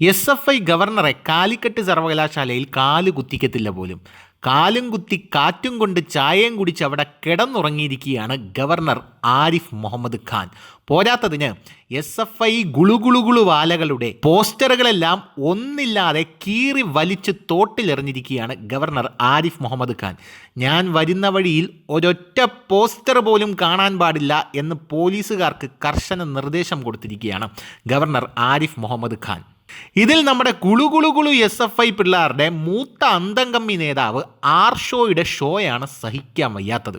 S F I ഗവർണറെ കാലിക്കറ്റ് സർവകലാശാലയിൽ കാൽ കുത്തിക്കത്തില്ല പോലും. കാലും കുത്തി കാറ്റും കൊണ്ട് ചായയും കുടിച്ച് അവിടെ കിടന്നുറങ്ങിയിരിക്കുകയാണ് ഗവർണർ ആരിഫ് മുഹമ്മദ് ഖാൻ. പോരാത്തതിന് എസ് എഫ് ഐ ഗുളുഗുളുഗുളു വാലകളുടെ പോസ്റ്ററുകളെല്ലാം ഒന്നില്ലാതെ കീറി വലിച്ച് തോട്ടിലെറിഞ്ഞിരിക്കുകയാണ് ഗവർണർ ആരിഫ് മുഹമ്മദ് ഖാൻ. ഞാൻ വരുന്ന വഴിയിൽ ഒരൊറ്റ പോസ്റ്റർ പോലും കാണാൻ പാടില്ല എന്ന് പോലീസുകാർക്ക് കർശന നിർദ്ദേശം കൊടുത്തിരിക്കുകയാണ് ഗവർണർ ആരിഫ് മുഹമ്മദ് ഖാൻ. ഇതിൽ നമ്മുടെ കുളു കുളു കുളു എസ് എഫ് ഐ പിള്ളേരുടെ മൂത്ത അന്തംകമ്മി നേതാവ് ആർഷോയുടെ ഷോയാണ് സഹിക്കാൻ വയ്യാത്തത്.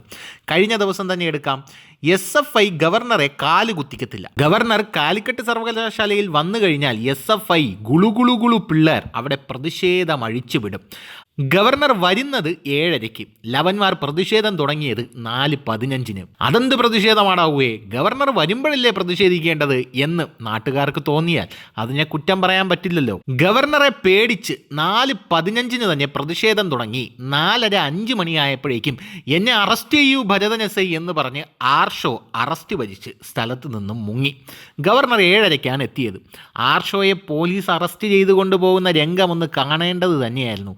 കഴിഞ്ഞ ദിവസം തന്നെ എടുക്കാം. എസ് എഫ് ഐ ഗവർണറെ കാൽ കുത്തിക്കത്തില്ല. ഗവർണർ കാലിക്കറ്റ് സർവകലാശാലയിൽ വന്നു കഴിഞ്ഞാൽ എസ് എഫ് ഐ ഗുളുഗുളുഗുളു പിള്ളേർ അവിടെ പ്രതിഷേധം അഴിച്ചുവിടും. ഗവർണർ വരുന്നത് ഏഴരയ്ക്ക്. ലവന്മാർ പ്രതിഷേധം തുടങ്ങിയത് നാല് പതിനഞ്ചിന്. അതെന്ത് പ്രതിഷേധമാണാവുകയെ ഗവർണർ വരുമ്പോഴല്ലേ പ്രതിഷേധിക്കേണ്ടത് എന്ന് നാട്ടുകാർക്ക് തോന്നിയാൽ അതിനെ കുറ്റം പറയാൻ പറ്റില്ലല്ലോ. ഗവർണറെ പേടിച്ച് നാല് പതിനഞ്ചിന് തന്നെ പ്രതിഷേധം തുടങ്ങി. നാലര അഞ്ച് മണിയായപ്പോഴേക്കും എന്നെ അറസ്റ്റ് ചെയ്യൂ ഭരതൻ എന്ന് പറഞ്ഞ് ആർഷോ അറസ്റ്റ് വരിച്ച് സ്ഥലത്ത് നിന്നും മുങ്ങി. ഗവർണർ ഏഴരയ്ക്കാണ് എത്തിയത്. ആർഷോയെ പോലീസ് അറസ്റ്റ് ചെയ്തു കൊണ്ടുപോകുന്ന രംഗം ഒന്ന് കാണേണ്ടത് തന്നെയായിരുന്നു.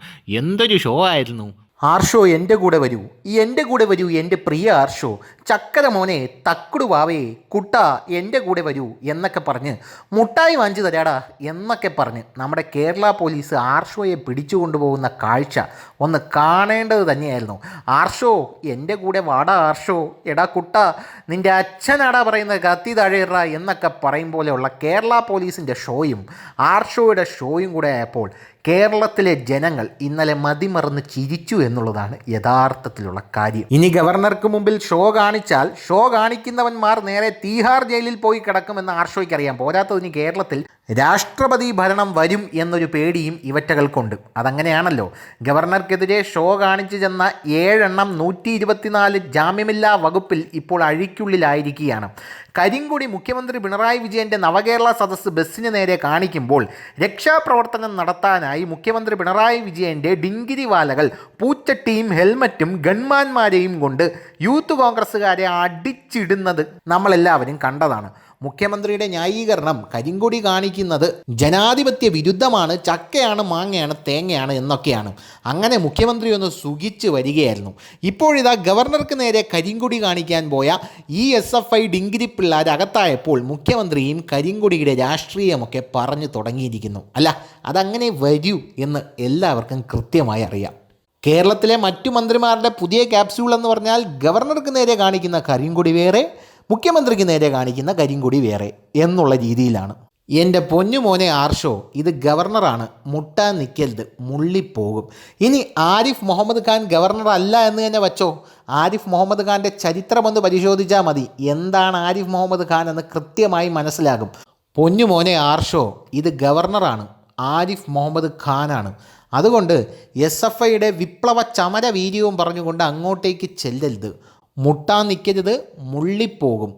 എന്തൊരു ഷോ ആയിരുന്നു. ആർഷോ എന്റെ കൂടെ വരൂ. ഈ എന്റെ കൂടെ വരൂ എന്റെ പ്രിയ ആർഷോ. ചക്കര മോനെ തക്കുടു വാവേ കുട്ട എന്റെ കൂടെ വരൂ എന്നൊക്കെ പറഞ്ഞ് മുട്ടായി വാങ്ങിച്ചു തരാടാ എന്നൊക്കെ പറഞ്ഞ് നമ്മുടെ കേരള പോലീസ് ആർഷോയെ പിടിച്ചു കൊണ്ടുപോകുന്ന കാഴ്ച ഒന്ന് കാണേണ്ടത് തന്നെയായിരുന്നു. ആർഷോ എന്റെ കൂടെ വാടാ ആർഷോ. എടാ കുട്ട നിന്റെ അച്ഛനാടാ പറയുന്നത് കത്തി താഴെയിറ എന്നൊക്കെ പറയും പോലെയുള്ള കേരള പോലീസിന്റെ ഷോയും ആർഷോയുടെ ഷോയും കൂടെ ആയപ്പോൾ കേരളത്തിലെ ജനങ്ങൾ ഇന്നലെ മതിമറന്ന് ചിരിച്ചു എന്നുള്ളതാണ് യഥാർത്ഥത്തിലുള്ള കാര്യം. ഇനി ഗവർണർക്ക് മുമ്പിൽ ഷോ കാണിച്ചാൽ ഷോ കാണിക്കുന്നവന്മാർ നേരെ തീഹാർ ജയിലിൽ പോയി കിടക്കുമെന്ന് ആർഷോയ്ക്ക് അറിയാം. പോരാത്തതിന് കേരളത്തിൽ രാഷ്ട്രപതി ഭരണം വരും എന്നൊരു പേടിയും ഇവറ്റകൾക്കുണ്ട്. അതങ്ങനെയാണല്ലോ. ഗവർണർക്കെതിരെ ഷോ കാണിച്ചു ചെന്ന ഏഴെണ്ണം നൂറ്റി ഇരുപത്തിനാല് ജാമ്യമില്ലാ വകുപ്പിൽ ഇപ്പോൾ അഴിക്കുള്ളിലായിരിക്കുകയാണ്. കരിങ്കുടി മുഖ്യമന്ത്രി പിണറായി വിജയന്റെ നവകേരള സദസ്സ് ബസ്സിന് നേരെ കാണിക്കുമ്പോൾ രക്ഷാപ്രവർത്തനം നടത്താനായി മുഖ്യമന്ത്രി പിണറായി വിജയന്റെ ഡിങ്കിരിവാലകൾ പൂച്ചട്ടിയും ഹെൽമറ്റും ഗൺമാന്മാരെയും കൊണ്ട് യൂത്ത് കോൺഗ്രസ്സുകാരെ അടിച്ചിടുന്നത് നമ്മളെല്ലാവരും കണ്ടതാണ്. മുഖ്യമന്ത്രിയുടെ ന്യായീകരണം കരിങ്കൊടി കാണിക്കുന്നത് ജനാധിപത്യ വിരുദ്ധമാണ് ചക്കയാണ് മാങ്ങയാണ് തേങ്ങയാണ് എന്നൊക്കെയാണ്. അങ്ങനെ മുഖ്യമന്ത്രി ഒന്ന് സുഖിച്ച് വരികയായിരുന്നു. ഇപ്പോഴിതാ ഗവർണർക്ക് നേരെ കരിങ്കൊടി കാണിക്കാൻ പോയ ഈ എസ് എഫ് ഐ ഡിങ്കിരി പിള്ളേർ അകത്തായപ്പോൾ മുഖ്യമന്ത്രിയും കരിങ്കൊടിയുടെ രാഷ്ട്രീയമൊക്കെ പറഞ്ഞു തുടങ്ങിയിരിക്കുന്നു. അല്ല അതങ്ങനെ വരൂ എന്ന് എല്ലാവർക്കും കൃത്യമായി അറിയാം. കേരളത്തിലെ മറ്റു മന്ത്രിമാരുടെ പുതിയ ക്യാപ്സ്യൂൾ എന്ന് പറഞ്ഞാൽ ഗവർണർക്ക് നേരെ കാണിക്കുന്ന കരിങ്കൊടി വേറെ മുഖ്യമന്ത്രിക്ക് നേരെ കാണിക്കുന്ന കരിങ്കൊടി വേറെ എന്നുള്ള രീതിയിലാണ്. എന്റെ പൊന്നുമോനെ ആർഷോ ഇത് ഗവർണറാണ്. മുട്ടാൻ നിൽക്കരുത് മുള്ളിപ്പോകും. ഇനി ആരിഫ് മുഹമ്മദ് ഖാൻ ഗവർണർ അല്ല എന്ന് തന്നെ വച്ചോ? ആരിഫ് മുഹമ്മദ് ഖാന്റെ ചരിത്രമൊന്ന് പരിശോധിച്ചാൽ മതി. എന്താണ് ആരിഫ് മുഹമ്മദ് ഖാൻ എന്ന് കൃത്യമായി മനസ്സിലാകും. പൊന്നുമോനെ ആർഷോ ഇത് ഗവർണറാണ്. ആരിഫ് മുഹമ്മദ് ഖാനാണ്. അതുകൊണ്ട് എസ് എഫ് ഐയുടെ വിപ്ലവ ചമര വീര്യവും പറഞ്ഞുകൊണ്ട് അങ്ങോട്ടേക്ക് ചെല്ലരുത്. മുട്ടാൻ നിൽക്കരുത് മുള്ളിപ്പോകും.